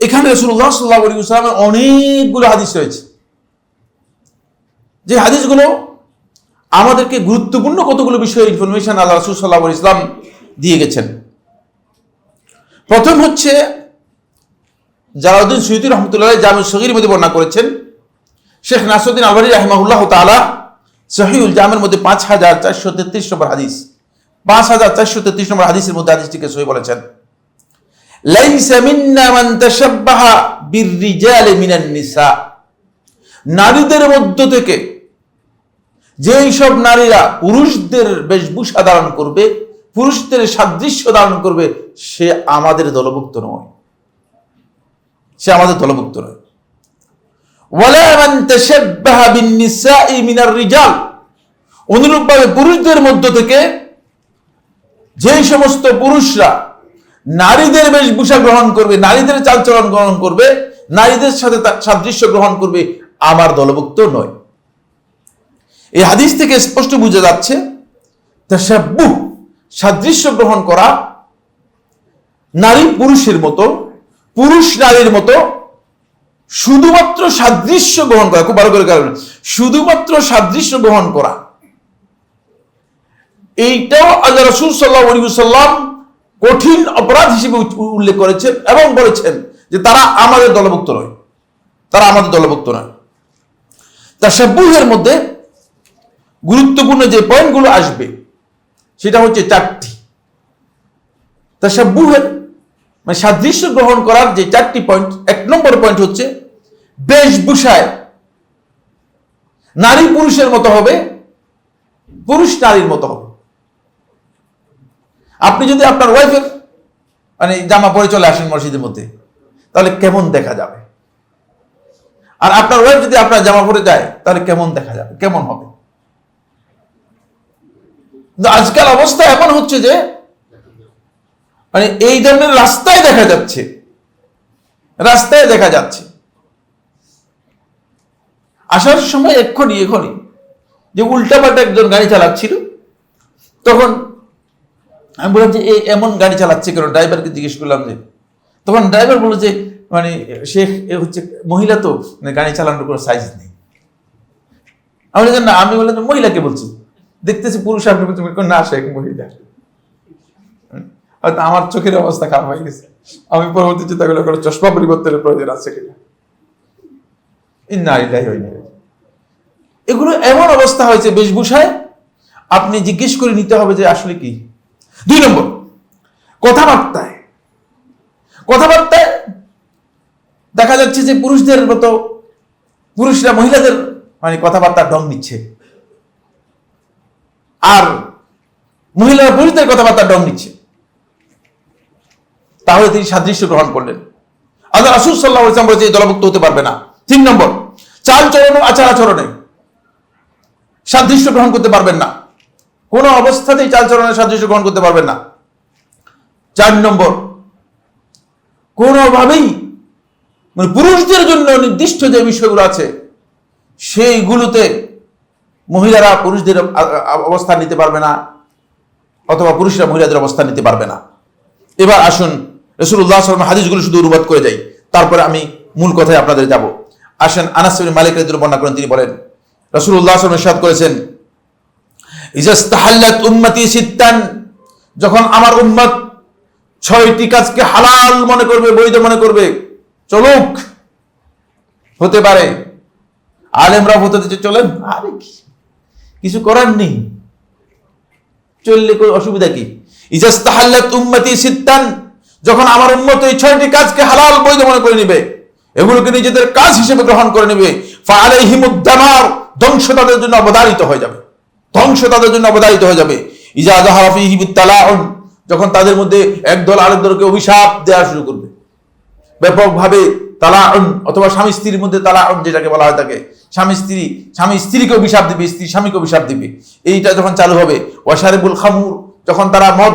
এখানে রসুল্লাহ সাল্লাহ আলী সাল্লামের অনেকগুলো হাদিস রয়েছে। যে হাদিসগুলো আমাদেরকে গুরুত্বপূর্ণ কতগুলো বিষয়ের ইনফরমেশন আল্লাহ রসুল সাল্লাহ ইসলাম দিয়ে গেছেন। প্রথম হচ্ছে জালাউদ্দিন সৈয়দি রহমতুল্লাহ জামে সগির মধ্যে বর্ণনা করেছেন, শেখ নাসুদ্দিন আলবারি রাহিমাহুল্লাহ তালা সহিউল জামের মধ্যে পাঁচ হাজার চারশো তেত্রিশ নম্বর হাদিস, পাঁচ হাজার চারশো তেত্রিশ নম্বর হাদিসের মধ্যে হাদিসটিকে সহি বলেছেন। নারীদের মধ্য থেকে যেই সব নারীরা পুরুষদের বেশভূষা ধারণ করবে, পুরুষদের সাদৃশ্য ধারণ করবে, সে আমাদের দলভুক্ত নয়। সে আমাদের দলভুক্ত নয়। অনুরূপভাবে পুরুষদের মধ্য থেকে যেই সমস্ত পুরুষরা নারীদের বেশভূষা গ্রহণ করবে, নারীদের চালচলন গ্রহণ করবে, নারীদের সাথে সাদৃশ্য গ্রহণ করবে, আমার দলভুক্ত নয়। এই হাদিস থেকে স্পষ্ট বোঝা যাচ্ছে সাদৃশ্য গ্রহণ করা নারী পুরুষের মতো, পুরুষ নারীর মতো, শুধুমাত্র সাদৃশ্য গ্রহণ করা, খুব ভালো করে কারণ, শুধুমাত্র সাদৃশ্য গ্রহণ করা। এইটাও আল্লাহ রসুল সাল্লাহ সাল্লাম কঠিন অপরাধ হিসেবে উল্লেখ করেছেন এবং বলেছেন যে তারা আমাদের দলভুক্ত নয়। তারা আমাদের দলভুক্ত নয়। তা সাব্বুহের মধ্যে গুরুত্বপূর্ণ যে পয়েন্টগুলো আসবে, সেটা হচ্ছে চারটি। তা সাব্বুহের মানে সাদৃশ্য গ্রহণ করার যে চারটি পয়েন্ট, এক নম্বর পয়েন্ট হচ্ছে বেশভূষায় নারী পুরুষের মতো হবে, পুরুষ নারীর মতো হবে। আপনি যদি আপনার ওয়াইফের মানে জামা পরে চলে আসেন মসজিদের মধ্যে, তাহলে কেমন দেখা যাবে? আর আপনার ওয়াইফ যদি আপনার জামা পরে যায়, তাহলে কেমন দেখা যাবে? কেমন হবে? আজকাল অবস্থা এমন হচ্ছে যে মানে এই ধরনের রাস্তায় দেখা যাচ্ছে। রাস্তায় দেখা যাচ্ছে। আসার সময় এক্ষুনি এখনই যে উল্টাপাল্টা একজন গাড়ি চালাচ্ছিল, তখন আমি বললাম যে এমন গাড়ি চালাচ্ছে কেন? ড্রাইভারকে জিজ্ঞেস করলাম যে, তখন ড্রাইভার বলল যে মানে এ হচ্ছে মহিলা তো মানে গাড়ি চালানোর কোনো সাইজ নেই। আমি বললাম না, আমি বললাম মহিলাকে বলছি। দেখতেছি পুরুষ আপনি বলছেন না শেখ মহিলা। হয়তো আমার চোখের অবস্থা খারাপ হয়ে গেছে। আমি পরবর্তী চিন্তা করলে কোনো চশমা পরিবর্তনের প্রয়োজন আছে কিনা? ইন্না ইলাইহি ওয়া এগুলো এমন অবস্থা হয়েছে বেশভূষায়, আপনি জিজ্ঞেস করে নিতে হবে যে, আসলে কি? দুই নম্বর, কথাবার্তায়। কথাবার্তায় দেখা যাচ্ছে যে পুরুষদের মতো পুরুষরা মহিলাদের মানে কথাবার্তার ঢং নিচ্ছে। আর মহিলারা পুরুষদের কথাবার্তার ঢং নিচ্ছে। তাহলে তিনি সাদৃশ্য গ্রহণ করলেন। আল্লাহ রাসুল সাল্লাহ ইসলাম বলেছে দলভুক্ত হতে পারবে না। তিন নম্বর, চাল চরণ আচার আচরণে সাদৃশ্য গ্রহণ করতে পারবেন না। কোন অবস্থাতেই চাল চলনের সাদৃশ্য গ্রহণ করতে পারবেন না। চার নম্বর, কোনোভাবেই মানে পুরুষদের জন্য নির্দিষ্ট যে বিষয়গুলো আছে, সেইগুলোতে মহিলারা পুরুষদের অবস্থান নিতে পারবে না, অথবা পুরুষরা মহিলাদের অবস্থান নিতে পারবে না। এবার আসুন রসুল্লাহ সাল্লাম হাদিসগুলো শুধু অনুবাদ করে যাই। তারপরে আমি মূল কথায় আপনাদের যাব। আসেন আনাস বিন মালিক রাদিয়াল্লাহু বর্ণনা করেন, তিনি বলেন রসুল্লাহ সাল্লাম ইরশাদ করেছেন যখন আমার উম্মত ছয়টি কাজকে হালাল মনে করবে, বৈধ মনে করবে, চলুক, হতে পারে। আলেমরা হতে দিচ্ছে, চলেন, আরে কিছু করার নেই। চললে কোনো অসুবিধা কি? ইজাস্তাহাল্লাত উম্মতি সিত্তান, যখন আমার উম্মত এই ছয়টি কাজকে হালাল, বৈধ মনে করে নিবে, এগুলোকে নিজেদের কাজ হিসেবে গ্রহণ করে নেবে ফালাইহিমুদ্দামার ধ্বংস তাদের জন্য অবধারিত হয়ে যাবে। ধ্বংস তাদের জন্য অবধারিত হয়ে যাবে। ইজা জাহারাফি হিবুত্তালাউন যখন তাদের মধ্যে একদল আরেক দলকে অভিশাপ দেওয়া শুরু করবে। ব্যাপকভাবে তালাউন, অথবা স্বামী স্ত্রীর মধ্যে তালাউন যেটাকে বলা হয় তাকে। স্বামী স্ত্রী, স্বামী স্ত্রীকে অভিশাপ দিবে, স্ত্রী স্বামীকে অভিশাপ দিবে। এইটা যখন চালু হবে, ওয়াশারেবুল খামুর, যখন তারা মদ,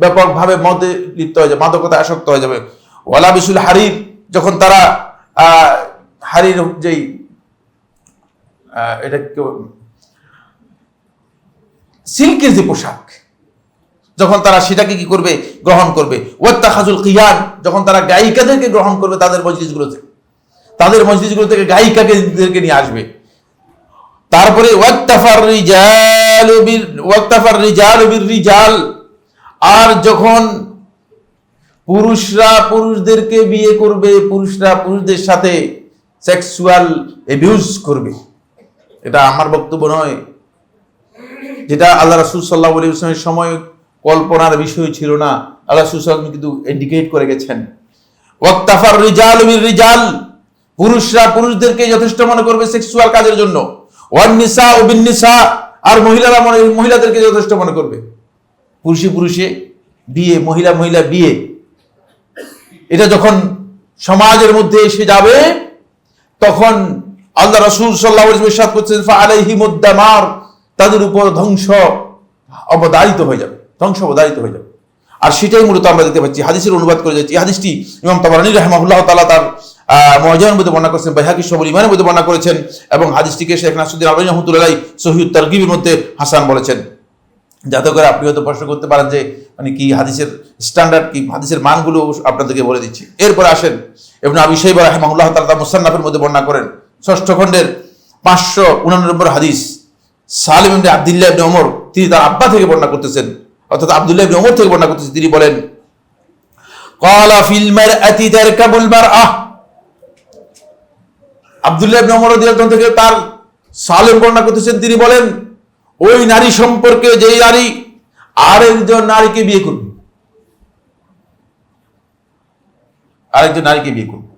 ব্যাপকভাবে মদে লিপ্ত হয়ে যাবে, মাদকতায় আসক্ত হয়ে যাবে। ওয়ালা বিশুল হারির, যখন তারা হারির যেই এটা সিল্কের যে পোশাক, যখন তারা সেটাকে কি করবে? গ্রহণ করবে। ওয়াত্তা খাজুল কিয়ান যখন তারা গায়িকাদেরকে গ্রহণ করবে তাদের মজলিসগুলোতে। তাদের মসজিদগুলো থেকে গায়িকাকে নিয়ে আসবে। তারপরে ওয়াক্তাফার রিজাল আর যখন পুরুষরা পুরুষদেরকে বিয়ে করবে, পুরুষরা পুরুষদের সাথে সেক্সুয়াল এবিউজ করবে। এটা আমার বক্তব্য নয়। যেটা আল্লাহ রাসুল সাল্লাহ আলী ইসলামের সময় কল্পনার বিষয় ছিল না। আল্লাহ রাসুল কিন্তু ইন্ডিকেট করে গেছেন। ওয়াক্তাফার রিজাল রিজাল, পুরুষরা পুরুষদেরকে যথেষ্ট মনে করবে সেক্সুয়াল কাজের জন্য। ওয়ান নিসা ও বিন্নিসা আর মহিলারা মনে, মহিলাদেরকে যথেষ্ট মনে করবে। পুরুষে পুরুষে, বিয়ে, মহিলা মহিলা বিয়ে। এটা যখন সমাজের মধ্যে এসে যাবে, তখন আল্লাহ রসুল সাল্লাহ করছেন আলাইহিমুদ্দামার তাদের উপর ধ্বংস অবদারিত হয়ে যাবে, ধ্বংস অবদারিত হয়ে যাবে। আর সেটাই মূলত আমরা দেখতে পাচ্ছি, হাদিসের অনুবাদ করে যাচ্ছি। হাদিসটি ইমাম তাবারানি রহমাহুল্লাহ তাআলা তার মহাজানের মধ্যে বর্ণনা করেছেন, বাইহাকি সবুল ইমানের মধ্যে বর্ণনা করেছেন এবং হাদিসটিকে শেখ নাসুদ্দিন আলম রহমতুল্লাহ সহিউদ তারগিবের মধ্যে হাসান বলেছেন। যাতে করে আপনি হয়তো প্রশ্ন করতে পারেন যে মানে কি হাদিসের স্ট্যান্ডার্ড কি, হাদিসের মানগুলো আপনাদেরকে বলে দিচ্ছি। এরপর আসেন এবং আবি সাইব রাহমাহুল্লাহ তাআলা মুসান্নাফের মধ্যে বর্ণনা করেন। ষষ্ঠ খণ্ডের পাঁচশো উনানব্বই হাদিস। সালিম আব্দুল্লাহ ইবনে তিনি তার আব্বা থেকে বর্ণনা করতেছেন। অর্থাৎ আব্দুল্লাহ ইবনে থেকে বর্ণনা করতেছেন, তিনি বলেন আব্দুল্লাহ থেকে তার বর্ণনা করতেছেন, তিনি বলেন, ওই নারী সম্পর্কে যেই নারী আরেকজন নারীকে বিয়ে করবে আরেকজন নারীকে বিয়ে করবে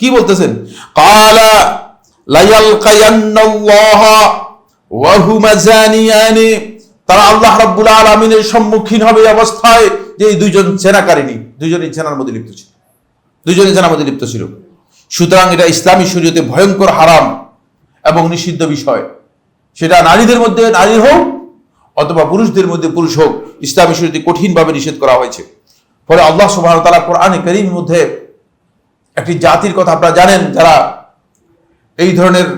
কি বলতেছেন? কালা তারা আল্লাহ রাব্বুল আলামিনের সম্মুখীন হবে অবস্থায় যে এই দুইজন সেনাকারিনী দুইজনই সেনার মধ্যে লিপ্ত ছিল। দুইজনে সেনার মধ্যে লিপ্ত ছিল। সুতরাং এটা ইসলামী শরীয়তে ভয়ঙ্কর হারাম এবং নিষিদ্ধ বিষয়। সেটা নারীদের মধ্যে নারী হোক অথবা পুরুষদের মধ্যে পুরুষ হোক, ইসলামী শরীয়তে কঠিনভাবে নিষেধ করা হয়েছে। ফলে আল্লাহ ওয়া তাআলা কোরআনে কারীমের মধ্যে একটি জাতির কথা আপনারা জানেন, যারা এই ধরনের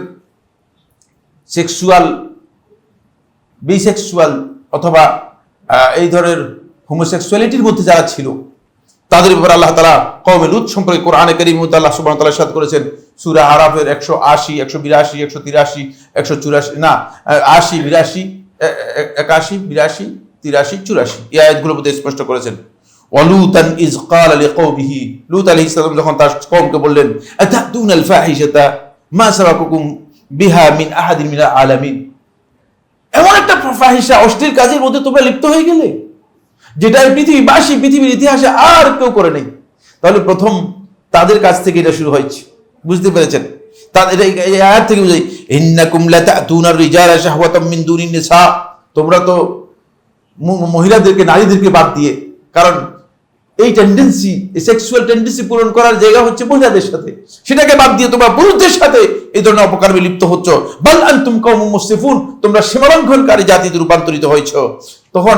সেক্সুয়াল বিসেক্সুয়াল অথবা এই ধরনের হোমোসেক্সুয়ালিটির মধ্যে যারা ছিল, তাদের ব্যাপারে আল্লাহ তালা কমে লুত সম্পর্কে কোরআনে করিম আল্লাহ সুবাহ তাল্লাহ সাদ করেছেন, সুরা আরাফের একশো আশি, একশো বিরাশি, একশো তিরাশি, একশো চুরাশি, না, আশি, বিরাশি একাশি, বিরাশি, তিরাশি, চুরাশি, এই আয়াতগুলোর মধ্যে স্পষ্ট করেছেন। ওয়ালুতান ইজ আলী কৌমিহি লুত আলী ইসলাম যখন তার কমকে বললেন আল ফাহিশাতা মা সাবাকুকুম বিহা মিন আহাদিন মিনা আলামিন। এমন একটা ফাহিসা অশ্লীল কাজের মধ্যে তোমরা লিপ্ত হয়ে গেলে যেটা পৃথিবীবাসী পৃথিবীর ইতিহাসে আর কেউ করে নেই। তাহলে প্রথম তাদের কাছ থেকে এটা শুরু হয়েছে। বুঝতে পেরেছেন? তাদের এই থেকে বুঝাই, ইন্নাকুম লাতাতুনার রিজালা শাহওয়াতাম মিন দুনিন নিসা। তোমরা তো মহিলাদেরকে, নারীদেরকে বাদ দিয়ে, কারণ এই টেন্ডেন্সি এই সেক্সুয়াল টেন্ডেন্সি পূরণ করার জায়গা হচ্ছে মহিলাদের সাথে। সেটাকে বাদ দিয়ে তোমরা পুরুষদের সাথে এই ধরনের অপকর্মে লিপ্ত হচ্ছ। বল আনতুম কওমুম মুসরিফুন তোমরা সীমালঙ্ঘনকারী জাতিতে রূপান্তরিত হয়েছ। তখন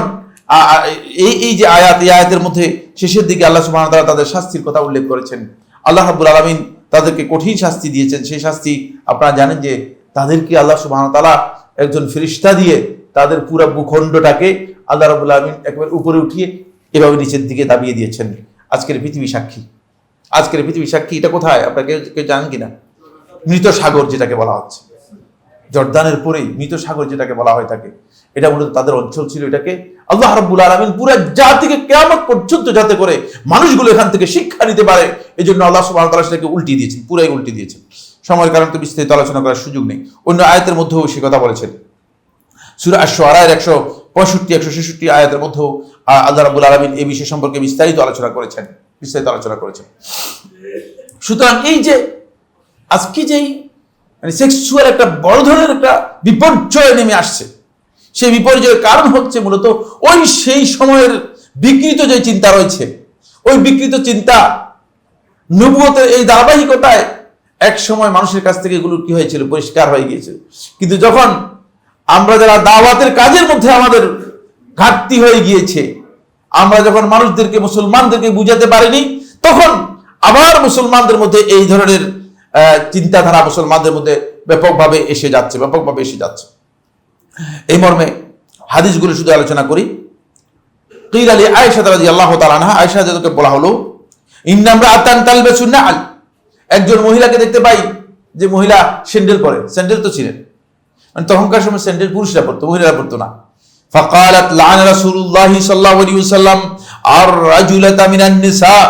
এই এই যে আয়াত, এই আয়াতের মধ্যে শেষের দিকে আল্লাহ ওয়া তাআলা তাদের শাস্তির কথা উল্লেখ করেছেন। আল্লাহ রাব্বুল আলামিন তাদেরকে কঠিন শাস্তি দিয়েছেন। সেই শাস্তি আপনারা জানেন যে তাদেরকে আল্লাহ সুবহানাহু ওয়া তাআলা একজন ফেরেশতা দিয়ে তাদের পুরো ভূখণ্ডটাকে আল্লাহ রাব্বুল আলামিন একবার উপরে উঠিয়ে এভাবে নিচের দিকে দাবিয়ে দিয়েছেন আজকের পৃথিবী সাক্ষী। আজকের পৃথিবী সাক্ষী, এটা কোথায়? আপনারা কেউ জানেন কিনা? মৃত সাগর যেটাকে বলা হচ্ছে। জর্দানের পরেই মৃত সাগর যেটাকে বলা হয় থাকে এটা মূলত তাদের অঞ্চল ছিল এটাকে। আল্লাহ রাব্বুল আলামিন পুরো জাতিকে কেয়ামত পর্যন্ত যাতে করে মানুষগুলো এখান থেকে শিক্ষা নিতে পারে এই জন্য আল্লাহ সুবহানাহু তাআলা সেটাকে উল্টিয়ে দিয়েছেন, পুরাই উল্টিয়ে দিয়েছেন। সময়ের কারণে তো বিস্তারিত আলোচনা করার সুযোগ নেই। অন্য আয়াতের মধ্যেও সে কথা বলেছেন। সুরা আশ-শুআরার একশো পঁয়ষট্টি, একশো ছেষট্টি আয়াতের মধ্যেও আল্লাহ রাব্বুল আলামিন এই বিষয় সম্পর্কে বিস্তারিত আলোচনা করেছেন, বিস্তারিত আলোচনা করেছেন। সুতরাং এই যে আজকে যেই মানে সেক্সুয়াল একটা বড় ধরনের একটা বিপর্যয় নেমে আসছে, সেই বিপর্যয়ের কারণ হচ্ছে মূলত ওই সেই সময়ের বিকৃত যে চিন্তা রয়েছে, ওই বিকৃত চিন্তা নবুয়তের এই ধারাবাহিকতায় এক সময় মানুষের কাছ থেকে এগুলো কি হয়েছিল? পরিষ্কার হয়ে গিয়েছিল। কিন্তু যখন আমরা যারা দাওয়াতের কাজের মধ্যে আমাদের ঘাটতি হয়ে গিয়েছে, আমরা যখন মানুষদেরকে, মুসলমানদেরকে বুঝাতে পারিনি, তখন আবার মুসলমানদের মধ্যে এই ধরনের চিন্তাধারা মুসলমানদের মধ্যে ব্যাপকভাবে এসে যাচ্ছে, ব্যাপকভাবে এসে যাচ্ছে। এই মর্মে হাদিসগুলো শুধু আলোচনা করি। কিল আলী রাজি আল্লাহ তালানহা আয়েশা যাদেরকে বলা হলো ইন্নামরা আতান তালবে সুন্না আল একজন মহিলাকে দেখতে পাই, যে মহিলা স্যান্ডেল পরে, স্যান্ডেল তো ছিলেন। মানে তখনকার সময় স্যান্ডেল পুরুষরা পড়তো মহিলারা পড়তো না فقالت لعن رسول الله صلى الله عليه وسلم الرجلة من النساء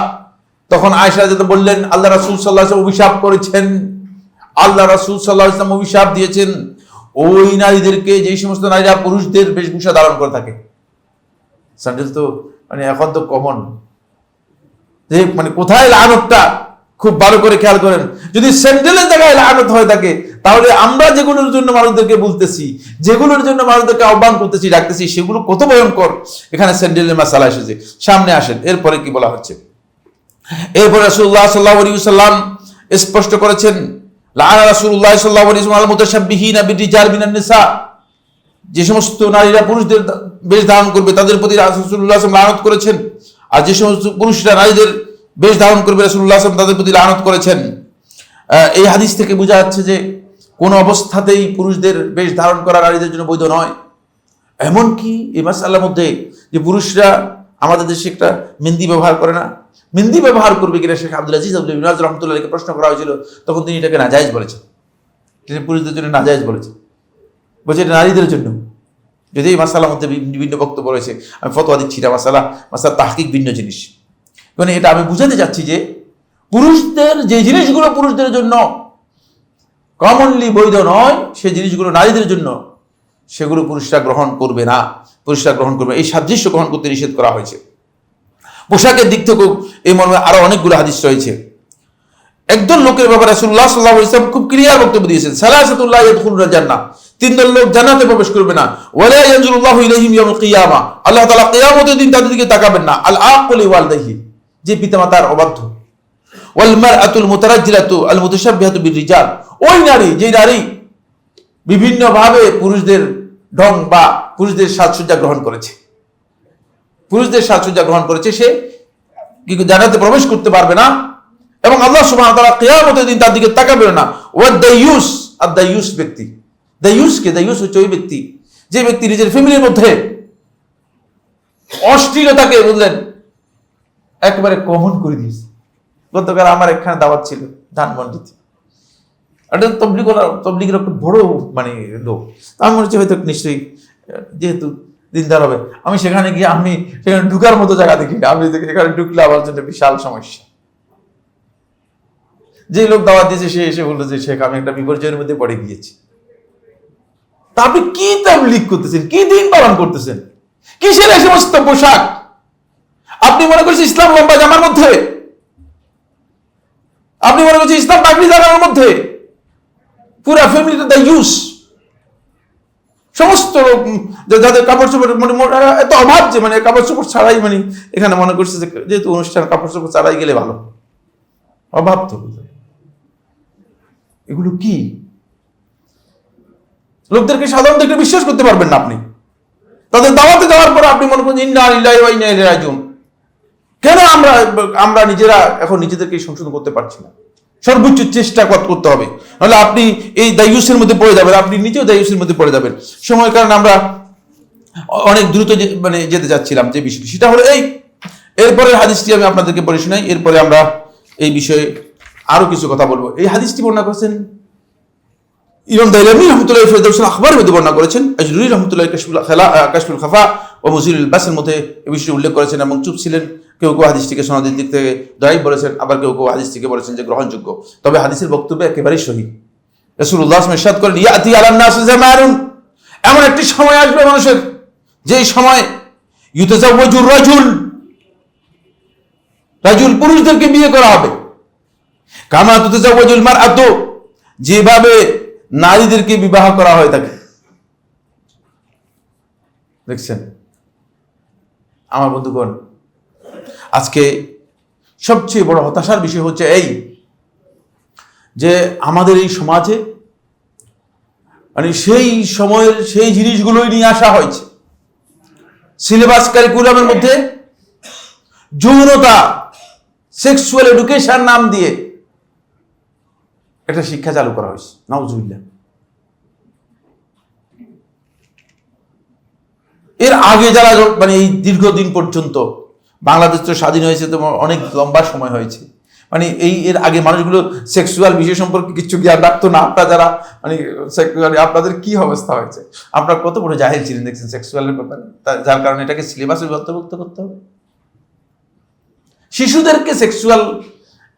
তখন আয়েশা যেটা বললেন আল্লাহ রাসূল সাল্লাল্লাহু আলাইহি ওয়াসাল্লাম অভিশাপ করেছেন আল্লাহ রাসূল সাল্লাল্লাহু আলাইহি ওয়াসাল্লাম অভিশাপ দিয়েছেন ওই নারীদেরকে যেই সমস্ত নারীরা পুরুষদের বেশভূষা ধারণ করে থাকে স্যান্ডেল তো মানে এখন তো কমন যে মানে কোথায় লানতটা খুব ভালো করে খেয়াল করেন যদি স্যান্ডেলের জায়গায় লানত হয়ে থাকে তাহলে আমরা যেগুলোর জন্য মানুষদেরকে বলতেছি, যেগুলোর জন্য মানুষদেরকে আহ্বান করতেছি, ডাকতেছি, সেগুলো কত ভয়ঙ্কর। এখানে স্যান্ডেলের মাসালা এসেছে। সামনে আসেন। এরপরে কি বলা হচ্ছে? এরপরে রাসূলুল্লাহ সাল্লাল্লাহু আলাইহি ওয়াসাল্লাম স্পষ্ট করেছেন, লাআনা রাসূলুল্লাহ সাল্লাল্লাহু আলাইহি ওয়াসাল্লাম মুতাশাব্বিহিনা বিরিজাল মিনান নিসা। যে সমস্ত নারীরা পুরুষদের বেশ ধারণ করবে, তাদের প্রতি রাসূলুল্লাহ সাল্লাল্লাহু লানত করেছেন। আর যে সমস্ত পুরুষরা নারীদের বেশ ধারণ করবে, রাসূলুল্লাহ সাল্লাল্লাহু তাদের প্রতি লানত করেছেন। এই হাদিস থেকে বোঝা যাচ্ছে যে কোন অবস্থাতেই পুরুষদের বেশ ধারণ করা নারীদের জন্য বৈধ নয়। এমনকি এই মাসাল্লার মধ্যে যে পুরুষরা আমাদের দেশে একটা মেহেন্দি ব্যবহার করে না, মেহেন্দি ব্যবহার করবে কিনা শেখ আব্দুল আজিজ আব্দুল মিনাজ রহমতুল্লাহকে প্রশ্ন করা হয়েছিল, তখন তিনি এটাকে নাজায়েজ বলেছেন। তিনি পুরুষদের জন্য নাজায়েজ বলেছেন। বলছে এটা নারীদের জন্য। যদি এই মাসালার মধ্যে বিভিন্ন বক্তব্য রয়েছে, আমি ফতোয়া দিচ্ছি এটা মাসালা মাসালা তাহকিক ভিন্ন জিনিস। মানে এটা আমি বুঝাতে চাচ্ছি যে পুরুষদের যে জিনিসগুলো পুরুষদের জন্য কমনলি বৈধ নয় সেই জিনিসগুলো নারীদের জন্য। সেগুলো পুরুষরা গ্রহণ করবে না। পুরুষরা গ্রহণ করবে এই সাদৃশ্য গ্রহণ করতে নিষেধ করা হয়েছে। পোশাকের দিক থেকেও এই মর্মে আরও অনেকগুলো হাদিস রয়েছে। একদল লোকের ব্যাপারে রাসূলুল্লাহ সাল্লাল্লাহু আলাইহি ওয়াসাল্লাম খুব ক্লিয়ার বক্তব্য দিয়েছেন। সালাসাতুল্লাহ ইয়াদখুলুনা জান্নাহ। তিন দল লোক জান্নাতে প্রবেশ করবে না। ওয়ালা ইয়ানজুরুল্লাহু ইলাইহিম ইয়াউমুল কিয়ামা। আল্লাহ তাআলা কিয়ামতের দিন তাদের দিকে তাকাবেন না। আল আকুলি ওয়ালদাইহি। যে পিতামাতার অবাধ্য। ওয়াল মারআতুল মুতারাজ্জিলাতু আল মুতাশাব্বিহাতু বিরিজাল ওই নারী যে নারী বিভিন্ন ভাবে পুরুষদের ঢং বা পুরুষদের সাজসজ্জা গ্রহণ করেছে। পুরুষদের সাজসজ্জা গ্রহণ করেছে, সে কি জান্নাতে প্রবেশ করতে পারবে না এবং আল্লাহ ওয়া তাআলা কিয়ামতের দিন তার দিকে তাকাবে না। ওয়া দায়ুস আর দায়ুস ব্যক্তি। দায়ুস কে? দায়ুস হচ্ছে ওই ব্যক্তি। যে ব্যক্তি নিজের ফ্যামিলির মধ্যে অশ্লীলতাকে বুঝলেন একেবারে কমন করে দিয়েছে। গতকাল আমার এখানে দাওয়াত ছিল ধানমন্ডিতে। এটা তবলিগ তবলিগের বড় মানে লোক আমার মনে হচ্ছে হয়তো নিশ্চয়ই, যেহেতু দিনদার হবে, আমি সেখানে গিয়ে আমি সেখানে ঢুকার মতো জায়গা দেখি আমি সেখানে ঢুকলে আমার জন্য বিশাল সমস্যা। যে লোক দাওয়াত দিয়েছে, সে এসে বলল যে, শেখ, আমি একটা বিপর্যয়ের মধ্যে পড়ে গিয়েছি। তা আপনি কি তাবলিগ করতেছেন? কি দিন পালন করতেছেন? কিসের এই সমস্ত পোশাক? আপনি মনে করছেন ইসলাম লম্বা জামার মধ্যে? আপনি মনে করছেন ইসলাম পাগড়ি জামার মধ্যে পুরা ফ্যামিলিটা দ্য ইউজ সমস্ত লোক যাদের কাপড় চোপড় মানে এত অভাব যে মানে কাপড় চোপড় ছাড়াই মানে এখানে মনে করছে যে যেহেতু অনুষ্ঠান, কাপড় চোপড় ছাড়াই গেলে ভালো। অভাব তো এগুলো কি? লোকদেরকে সাধারণত একটু বিশ্বাস করতে পারবেন না আপনি। তাদের দাওয়াতে যাওয়ার পর আপনি মনে ওয়া ইন্না ইলাইহি রাজিউন। কেন আমরা আমরা নিজেরা এখন নিজেদেরকে সংশোধন করতে পারছি না? সর্বোচ্চ চেষ্টা করতে হবে। নাহলে আপনি এই দায়ুসের মধ্যে পড়ে যাবেন, আপনি নিজেও দায়ুসের মধ্যে পড়ে যাবেন। সময় কারণ আমরা অনেক দ্রুত মানে যেতে যাচ্ছিলাম যে বিষয়টি। সেটা হলো এই। এরপরের হাদিসটি আমি আপনাদেরকে পড়ে শোনাই। এরপরে আমরা এই বিষয়ে আরও কিছু কথা বলব। এই হাদিসটি বর্ণনা করেছেন ইমাম দাইলামি রহমতুল্লাহ ফেরদৌসুল আখবরের মধ্যে বর্ণনা করেছেন। আজরুরি রহমতুল্লাহ কাশফুল খেলা কাশফুল খাফা ও মুজিরুল বাসের মধ্যে এই বিষয়টি উল্লেখ করেছেন এবং চুপ ছিলেন। কেউ কেউ হাদিসটিকে সনদের দিক থেকে দায়ী বলেছেন, আবার কেউ কেউ হাদিসটিকে বলেছেন যে গ্রহণযোগ্য। তবে হাদিসের বক্তব্য একেবারেই ইরশাদ করেন, ইয়াতি এমন একটি সময় আসবে মানুষের সময় রাজুল রাজুল পুরুষদেরকে বিয়ে করা হবে। কামা যেভাবে নারীদেরকে বিবাহ করা হয় থাকে দেখছেন? আমার বন্ধুগণ আজকে সবচেয়ে বড় হতাশার বিষয় হচ্ছে এই যে আমাদের এই সমাজে মানে সেই সময়ের সেই জিনিসগুলোই নিয়ে আসা হয়েছে। সিলেবাস কারিকুলামের মধ্যে যৌনতা, সেক্সুয়াল এডুকেশন নাম দিয়ে একটা শিক্ষা চালু করা হয়েছে। নাউজুবিল্লাহ। এর আগে যারা মানে এই দীর্ঘদিন পর্যন্ত বাংলাদেশ তো স্বাধীন হয়েছে তো অনেক লম্বা সময় হয়েছে। মানে এই এর আগে মানুষগুলো সেক্সুয়াল বিষয় সম্পর্কে কিছু জ্ঞান রাখতো না। আপনারা যারা মানে sexually আপনাদের কি অবস্থা হয়েছে? আপনারা কত বড় জাহিল ছিলেন দেখছেন সেক্সুয়ালের ব্যাপারে? যার কারণে এটাকে সিলেবাসে অন্তর্ভুক্ত করতে হবে। শিশুদেরকে সেক্সুয়াল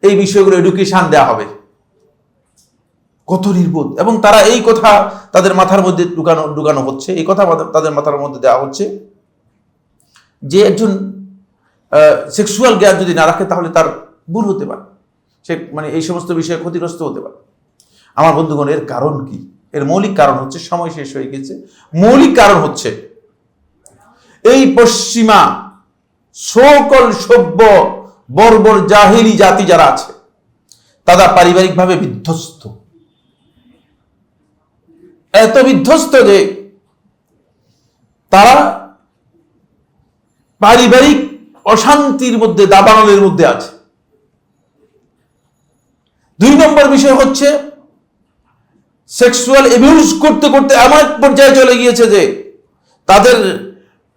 এই বিষয়গুলো এডুকেশন দেওয়া হবে। কত নির্বোধ। এবং তারা এই কথা তাদের মাথার মধ্যে ঢুকানো ঢুকানো হচ্ছে। এই কথা তাদের মাথার মধ্যে দেওয়া হচ্ছে যে একজন সেক্সুয়াল জ্ঞান যদি না রাখে, তাহলে তার ভুল হতে পারে। সে মানে এই সমস্ত বিষয়ে ক্ষতিগ্রস্ত হতে পারে। আমার বন্ধুগণ, এর কারণ কি? এর মৌলিক কারণ হচ্ছে, সময় শেষ হয়ে গেছে। মৌলিক কারণ হচ্ছে, এই পশ্চিমা সকল সভ্য, বর্বর জাহিলি জাতি যারা আছে, তারা পারিবারিকভাবে বিধ্বস্ত। এত বিধ্বস্ত যে তারা পারিবারিক অশান্তির মধ্যে, দাবানলের মধ্যে আছে। দুই নম্বর বিষয় হচ্ছে সেক্সুয়াল এবিউজ করতে করতে এমন এক পর্যায়ে চলে গিয়েছে যে, তাদের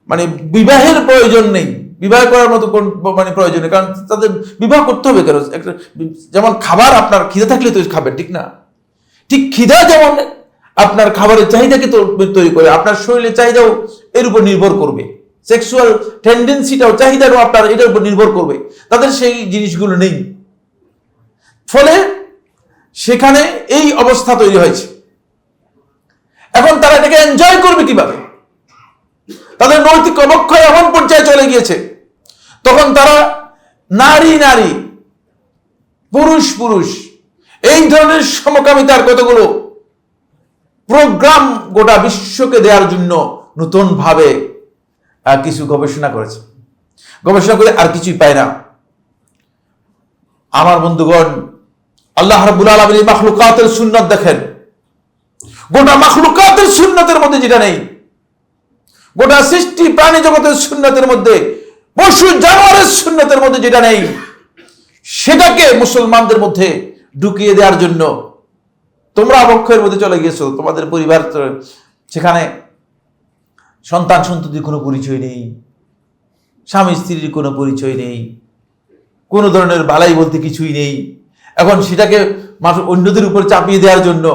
মানে বিবাহের প্রয়োজন নেই। বিবাহ করার মতো কোন মানে প্রয়োজন নেই। কারণ তাদের বিবাহ করতে হবে কেন? একটা যেমন খাবার আপনার খিদে থাকলে তো খাবেন, ঠিক না? ঠিক খিদা যেমন আপনার খাবারের চাহিদাকে তৈরি করে, আপনার শরীরের চাহিদাও এর উপর নির্ভর করবে। সেক্সুয়াল টেন্ডেন্সিটাও চাহিদাটাও আপনার এটার উপর নির্ভর করবে। তাদের সেই জিনিসগুলো নেই। ফলে সেখানে এই অবস্থা তৈরি হয়েছে। এখন তারা এটাকে এনজয় করবে কীভাবে? তাদের নৈতিক অবক্ষয় এমন পর্যায়ে চলে গিয়েছে। তখন তারা নারী নারী, পুরুষ পুরুষ, এই ধরনের সমকামিতার কতগুলো প্রোগ্রাম গোটা বিশ্বকে দেওয়ার জন্য নতুন ভাবে কিছু গবেষণা করেছে। গবেষণা করে আর কিছুই পায় না। আমার বন্ধুগণ, আল্লাহ রাব্বুল আলামিন মাখলুকাতের সুন্নাত দেখেন। গোটা মাখলুকাতের সুন্নাতের মধ্যে যেটা নেই, গোটা সৃষ্টি প্রাণী জগতের সুন্নাতের মধ্যে, পশু জানোয়ারের সুন্নাতের মধ্যে যেটা নেই, সেটাকে মুসলমানদের মধ্যে ঢুকিয়ে দেওয়ার জন্য তোমরা অবক্ষয়ের মধ্যে চলে গিয়েছো, তোমাদের পরিবার সেখানে সন্তান সন্ততির কোনো পরিচয় নেই, স্বামী স্ত্রীর কোনো পরিচয় নেই, কোনো ধরনের বালাই বলতে কিছুই নেই। এখন সেটাকে মানুষ অন্যদের উপর চাপিয়ে দেওয়ার জন্য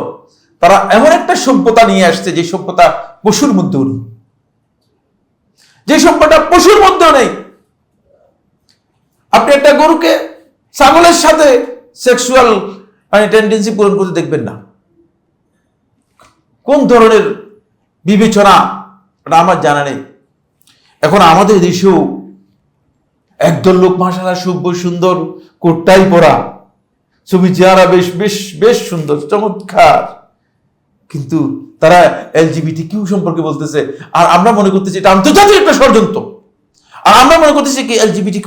তারা এমন একটা সভ্যতা নিয়ে আসছে, যে সভ্যতা পশুর মধ্যেও নেই। যে সভ্যতা পশুর মধ্যেও নেই। আপনি একটা গরুকে ছাগলের সাথে সেক্সুয়াল মানে টেন্ডেন্সি পূরণ করতে দেখবেন না। কোন ধরনের বিবেচনা ওটা আমার জানা নেই। এখন আমাদের দেশেও একদল লোক মাসালা সভ্য, সুন্দর, কোটটাই পরা, ছবি চেহারা বেশ বেশ বেশ সুন্দর, চমৎকার। কিন্তু তারা এলজিবিটি কিউ সম্পর্কে বলতেছে, আর আমরা মনে করতেছি এটা আন্তর্জাতিক একটা ষড়যন্ত্র। আর আমরা মনে করতেছি কি এলজিবিটি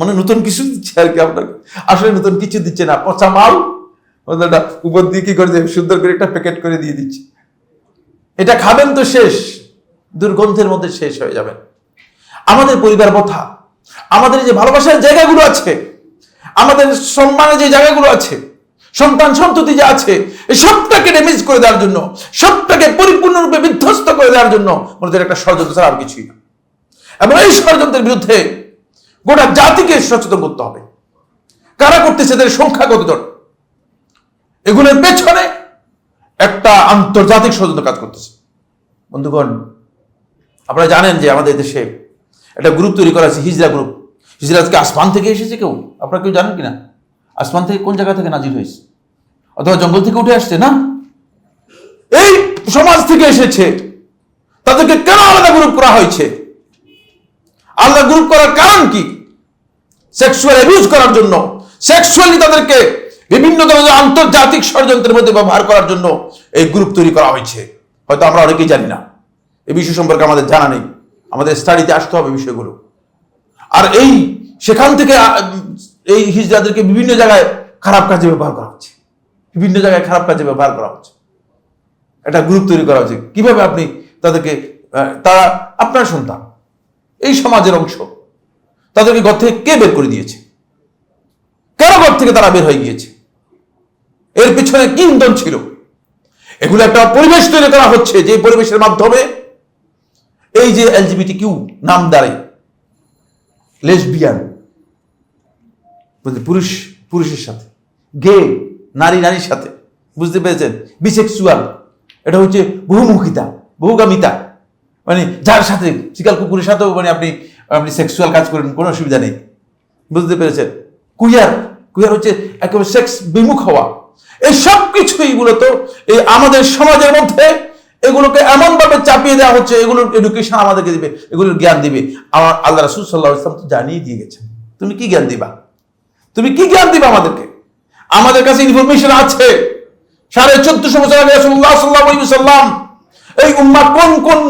মানে নতুন কিছু দিচ্ছে আর কি আপনাকে। আসলে নতুন কিছু দিচ্ছে না, পচা মাল উপর দিয়ে কি করে দেবে সুন্দর করে একটা প্যাকেট করে দিয়ে দিচ্ছে। এটা খাবেন তো শেষ। দুর্গন্ধের মধ্যে শেষ হয়ে যাবেন আমাদের পরিবার কথা আমাদের যে ভালোবাসার জায়গাগুলো আছে, আমাদের সম্মানের যে জায়গাগুলো আছে, সন্তান সন্ততি যে আছে, এই সবটাকে ড্যামেজ করে দেওয়ার জন্য, সবটাকে পরিপূর্ণরূপে বিধ্বস্ত করে দেওয়ার জন্য মনে একটা ষড়যন্ত্র ছাড়া আর কিছুই না। এবং এই ষড়যন্ত্রের বিরুদ্ধে গোটা জাতিকে সচেতন করতে হবে। কারা করতেছে এদের সংখ্যা কতজন? এগুলোর পেছনে একটা আন্তর্জাতিক ষড়যন্ত্র কাজ করতেছে। বন্ধুগণ আপনারা জানেন যে আমাদের দেশে একটা গ্রুপ তৈরি করা আছে হিজরা গ্রুপ হিজরা আজকে আসমান থেকে এসেছে কেউ? আপনারা কেউ জানেন কিনা? আসমান থেকে কোন জায়গা থেকে নাজির হয়েছে? অথবা জঙ্গল থেকে উঠে আসছে, না? এই সমাজ থেকে এসেছে। তাদেরকে কেন আলাদা গ্রুপ করা হয়েছে? আলাদা গ্রুপ করার কারণ কি? সেক্সুয়াল অ্যাবিউজ করার জন্য। সেক্সুয়ালি তাদেরকে বিভিন্ন ধরনের আন্তর্জাতিক ষড়যন্ত্রের মধ্যে ব্যবহার করার জন্য এই গ্রুপ তৈরি করা হয়েছে। হয়তো আমরা অনেকেই জানি না। এই বিষয় সম্পর্কে আমাদের জানা নেই। আমাদের স্টাডিতে আসতে হবে বিষয়গুলো। আর এই সেখান থেকে এই হিজড়াদেরকে বিভিন্ন জায়গায় খারাপ কাজে ব্যবহার করা হচ্ছে। বিভিন্ন জায়গায় খারাপ কাজে ব্যবহার করা হচ্ছে। একটা গ্রুপ তৈরি করা হচ্ছে। কীভাবে আপনি তাদেরকে তারা আপনার সন্তান, এই সমাজের অংশ, তাদেরকে ঘর থেকে কে বের করে দিয়েছে? কেন ঘর থেকে তারা বের হয়ে গিয়েছে? এর পিছনে কি ইন্ধন ছিল? এগুলো একটা পরিবেশ তৈরি করা হচ্ছে। যে পরিবেশের মাধ্যমে এই যে এলজিবিটি কিউ নাম দ্বারে লেসবিয়ান পুরুষ, পুরুষের সাথে গে নারী, নারীর সাথে, বুঝতে পেরেছেন? বিসেক্সুয়াল এটা হচ্ছে বহুমুখিতা, বহুগামিতা মানে যার সাথে শিকাল কুকুরের সাথেও মানে আপনি আপনি সেক্সুয়াল কাজ করেন, কোনো অসুবিধা নেই, বুঝতে পেরেছেন? কুইয়ার কুইয়ার হচ্ছে একেবারে সেক্স বিমুখ হওয়া, এই সব কিছুই মূলত এই আমাদের সমাজের মধ্যে এগুলোকে এমনভাবে চাপিয়ে দেওয়া হচ্ছে, এগুলোর এডুকেশন আমাদেরকে দিবে, এগুলোর জ্ঞান দিবে। আমার আল্লাহ রাসুল সাল্লাহ ইসলাম তো জানিয়ে দিয়ে গেছেন, তুমি কি জ্ঞান দিবা? তুমি কি জ্ঞান দিবা আমাদেরকে? আমাদের কাছে ইনফরমেশন আছে। সাড়ে চোদ্দশো বছর আগে রাসূলুল্লাহ সাল্লাল্লাহু আলাইহি সাল্লাম এই উম্মাহ কোন কোন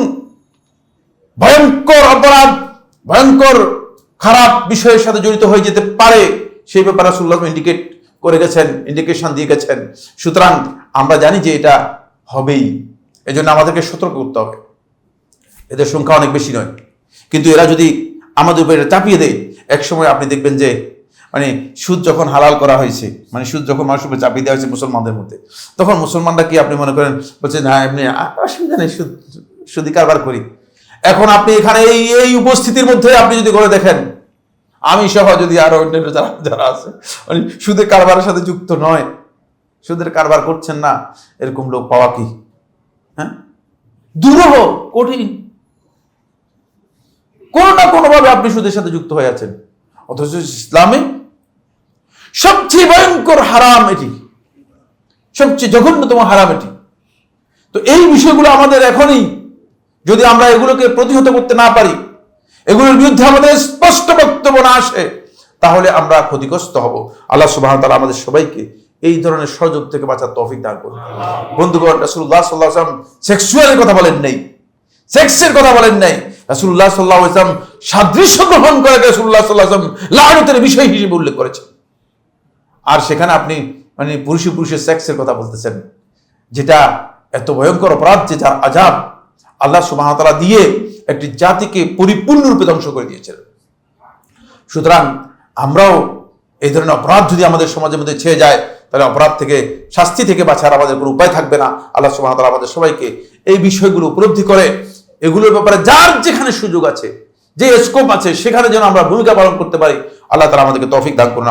ভয়ঙ্কর অপরাধ, ভয়ঙ্কর খারাপ বিষয়ের সাথে জড়িত হয়ে যেতে পারে, সেই ব্যাপারে রাসূলুল্লাহ ইন্ডিকেট করে গেছেন ইন্ডিকেশন দিয়ে গেছেন। সুতরাং আমরা জানি যে এটা হবেই। এজন্য আমাদেরকে সতর্ক করতে হবে। এদের সংখ্যা অনেক বেশি নয়। কিন্তু এরা যদি আমাদের উপরে চাপিয়ে দেয় এক সময় আপনি দেখবেন যে মানে সুদ যখন হালাল করা হয়েছে মানে সুদ যখন মানুষের উপরে চাপিয়ে দেওয়া হয়েছে মুসলমানদের মধ্যে, তখন মুসলমানরা কি আপনি মনে করেন বলছেন হ্যাঁ এমনি অসুবিধা নেই, সুদ সুদি কারবার করি। এখন আপনি এখানে এই এই উপস্থিতির মধ্যে আপনি যদি করে দেখেন, আমি সহ যদি আরও অন্যান্য যারা যারা আছে মানে সুদের কারবারের সাথে যুক্ত নয়, সুদের কারবার করছেন না, এরকম লোক পাওয়া কি? হ্যাঁ? দুরূহ, কঠিন। কোনো না কোনোভাবে আপনি সুদের সাথে যুক্ত হয়ে আছেন। অথচ ইসলামে সবচেয়ে ভয়ঙ্কর হারাম এটি। সবচেয়ে জঘন্যতম হারাম এটি। তো এই বিষয়গুলো আমাদের এখনই যদি আমরা এগুলোকে প্রতিহত করতে না পারি, এগুলোর বিরুদ্ধে আমাদের স্পষ্ট বক্তব্য না আসে, তাহলে আমরা ক্ষতিগ্রস্ত হব। আল্লাহ সুবাহ তাআলা আমাদের সবাইকে এই ধরনের সহযোগ থেকে বাঁচার তৌফিক দান করুন। বন্ধুগণ আলাইহি ওয়াসাল্লাম সেক্সুয়ালের কথা বলেন নেই। সেক্সের কথা বলেন নাই। রাসূলুল্লাহ সাল্লাল্লাহু আলাইহি ওয়াসাল্লাম সাদৃশ্য গ্রহণ করে রাসূলুল্লাহ সাল্লাল্লাহু আলাইহি ওয়াসাল্লাম বিষয় হিসেবে উল্লেখ করেছেন। আর সেখানে আপনি মানে পুরুষে পুরুষের সেক্সের কথা বলতেছেন, যেটা এত ভয়ঙ্কর অপরাধ যে যার আজাব আল্লাহ সুবাহতালা দিয়ে একটি জাতিকে পরিপূর্ণরূপে ধ্বংস করে দিয়েছেন। সুতরাং আমরাও এই ধরনের অপরাধ যদি আমাদের সমাজের মধ্যে ছেয়ে যায়, তাহলে অপরাধ থেকে, শাস্তি থেকে বাঁচার আমাদের কোনো উপায় থাকবে না। আল্লাহ সুবাহতালা আমাদের সবাইকে এই বিষয়গুলো উপলব্ধি করে এগুলোর ব্যাপারে যার যেখানে সুযোগ আছে, যে স্কোপ আছে, সেখানে যেন আমরা ভূমিকা পালন করতে পারি, আল্লাহ তারা আমাদেরকে তৌফিক দান করুন।